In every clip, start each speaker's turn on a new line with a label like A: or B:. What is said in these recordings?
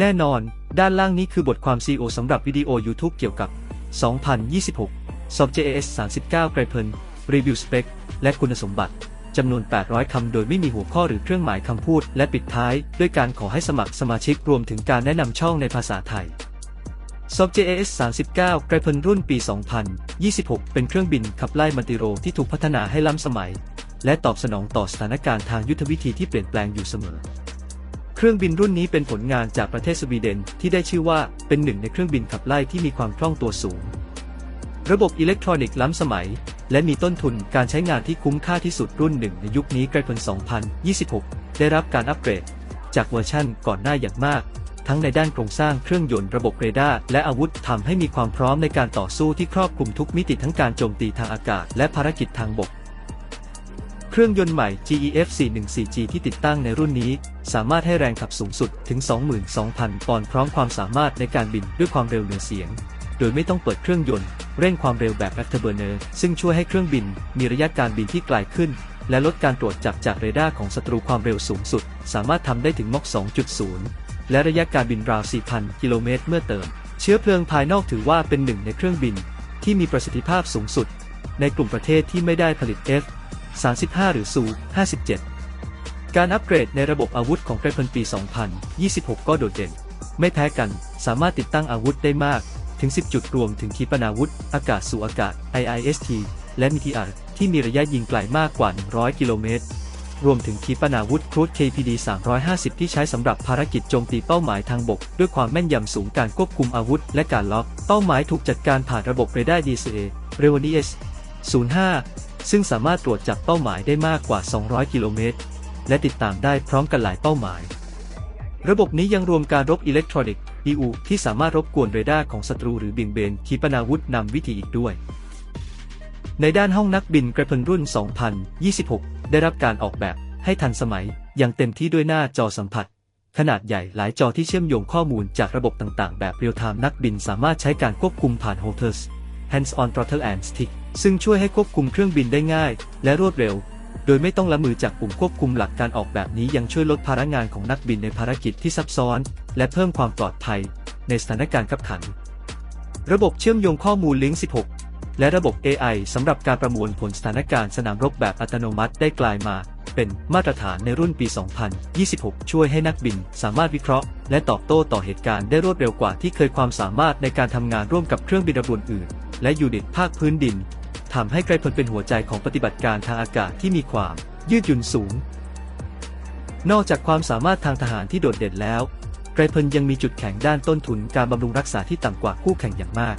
A: แน่นอน ด้านล่างนี้คือบทความ CEO สำหรับวิดีโอ YouTube เกี่ยวกับ 2026 SOP JAS 39ไกรเพลินรีวิวสเปคและคุณสมบัติ จำนวน 800 คำ โดยไม่มีหัวข้อหรือเครื่องหมายคำพูด และปิดท้าย ด้วยการขอให้สมัครสมาชิกรวมถึงการแนะนำช่องในภาษาไทย SOP JAS 39ไกรเพลนรุ่นปี 2026 เป็นเครื่องบินขับไล่มันติโรที่ถูกพัฒนาให้ล้ำสมัย และตอบสนองต่อสถานการณ์ทางยุทธวิธีที่เปลี่ยนแปลงอยู่เสมอ เครื่องบินรุ่นนี้เป็นผลงานจากประเทศสวีเดนที่ได้ชื่อว่าเป็นหนึ่งในเครื่องบินขับไล่ที่มีความคล่องตัวสูง ระบบอิเล็กทรอนิกส์ล้ำสมัย และมีต้นทุนการใช้งานที่คุ้มค่าที่สุดรุ่นหนึ่งในยุคนี้ไกรพล2026 ได้รับการอัปเกรด จากเวอร์ชั่นก่อนหน้าอย่างมาก ทั้งในด้านโครงสร้างเครื่องยนต์ระบบเรดาร์และอาวุธทำให้มีความพร้อมในการต่อสู้ที่ครอบคลุมทุกมิติทั้งการโจมตีทางอากาศ และภารกิจทางบก เครื่องยนต์ใหม่ GEF 414G ที่ติดตั้งในรุ่นนี้ สามารถให้แรงขับสูงสุดถึง 22,000 ปอนด์พร้อมความสามารถในการบินด้วยความเร็วเหนือเสียง โดยไม่ต้องเปิดเครื่องยนต์ เร่งความเร็วแบบ Afterburner ซึ่งช่วยให้เครื่องบินมีระยะการบินที่ไกลขึ้น และลดการตรวจจับจากเรดาร์ของศัตรูความเร็วสูงสุด สามารถทำได้ถึงมอก 2.0 และระยะการบินราว 4,000 กิโลเมตรเมื่อเติม เชื้อเพลิงภายนอกถือว่าเป็นหนึ่งในเครื่องบิน ที่มีประสิทธิภาพสูงสุด ในกลุ่มประเทศที่ไม่ได้ผลิต F 35 หรือซู57 การอัปเกรดในระบบอาวุธของไกรเพลปี 2026 ก็โดดเด่น ไม่แพ้กัน สามารถติดตั้งอาวุธได้มาก ถึง 10 จุดรวมถึงขีปนาวุธ อากาศสู่อากาศ IIST และมิทีอาร์ที่มีระยะยิงไกลมากกว่า 100 กิโลเมตร รวมถึงขีปนาวุธครูด KPD 350 ที่ใช้สำหรับภารกิจโจมตีเป้าหมายทางบก ด้วยความแม่นยำสูงการควบคุมอาวุธ และการล็อก เป้าหมายถูกจัดการผ่านระบบเรดาร์ DCA r e v o n i s 05 ซึ่งสามารถตรวจจับเป้าหมายได้มากกว่า 200 กิโลเมตร และติดตามได้พร้อมกันหลายเป้าหมาย ระบบนี้ยังรวมการรบอิเล็กทรอนิกส์ EU ที่สามารถรบกวนเรดาร์ของศัตรูหรือเบี่ยงเบนขีปนาวุธนำวิธีอีกด้วย ในด้านห้องนักบินกระเพลรุ่น 2026 ได้รับการออกแบบให้ทันสมัยอย่างเต็มที่ด้วยหน้าจอสัมผัส ขนาดใหญ่หลายจอที่เชื่อมโยงข้อมูลจากระบบต่างๆ แบบเรียลไทม์นักบินสามารถใช้การควบคุมผ่าน Holters Hands on Throttle and Stick ซึ่งช่วยให้ควบคุมเครื่องบินได้ง่าย และรวดเร็ว โดยไม่ต้องละมือจากปุ่มควบคุมหลักการออกแบบนี้ยังช่วยลดภาระงานของนักบินในภารกิจที่ซับซ้อน และเพิ่มความปลอดภัย ในสถานการณ์ขับขัน ระบบเชื่อมโยงข้อมูล Link 16 และระบบ AI สำหรับการประมวลผลสถานการณ์สนามรบแบบอัตโนมัติได้กลายมาเป็นมาตรฐานในรุ่นปี 2026 ช่วยให้นักบินสามารถวิเคราะห์ และตอบโต้ต่อเหตุการณ์ได้รวดเร็วกว่าที่เคยความสามารถในการทำงานร่วมกับเครื่องบินระบวนอื่น และยูนิตภาคพื้นดินทำให้ไกรพลเป็นหัวใจของปฏิบัติการทางอากาศที่มีความยืดหยุ่นสูง นอกจากความสามารถทางทหารที่โดดเด่นแล้ว ไกรพลยังมีจุดแข็งด้านต้นทุนการบำรุงรักษาที่ต่ำกว่าคู่แข่งอย่างมาก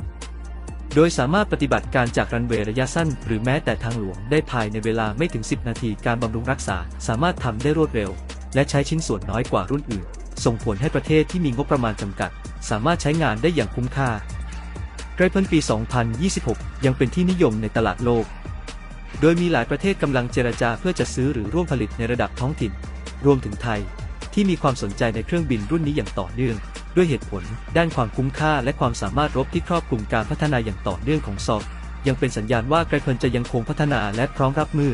A: โดยสามารถปฏิบัติการจากรันเวย์ระยะสั้น หรือแม้แต่ทางหลวงได้ภายในเวลาไม่ถึง 10 นาทีการบำรุงรักษาสามารถทำได้รวดเร็ว และใช้ชิ้นส่วนน้อยกว่ารุ่นอื่น ส่งผลให้ประเทศที่มีงบประมาณจำกัด สามารถใช้งานได้อย่างคุ้มค่า ไกรเพลปี 2026 ยังเป็นที่นิยมในตลาดโลก โดยมีหลายประเทศกำลังเจรจาเพื่อจะซื้อหรือร่วมผลิตในระดับท้องถิ่น รวมถึงไทย ที่มีความสนใจในเครื่องบินรุ่นนี้อย่างต่อเนื่อง ด้วยเหตุผล ด้านความคุ้มค่าและความสามารถรบที่ครอบคลุมการพัฒนาอย่างต่อเนื่องของซอฟยังเป็นสัญญาณว่าไกรเพลจะยังคงพัฒนาและพร้อมรับมือ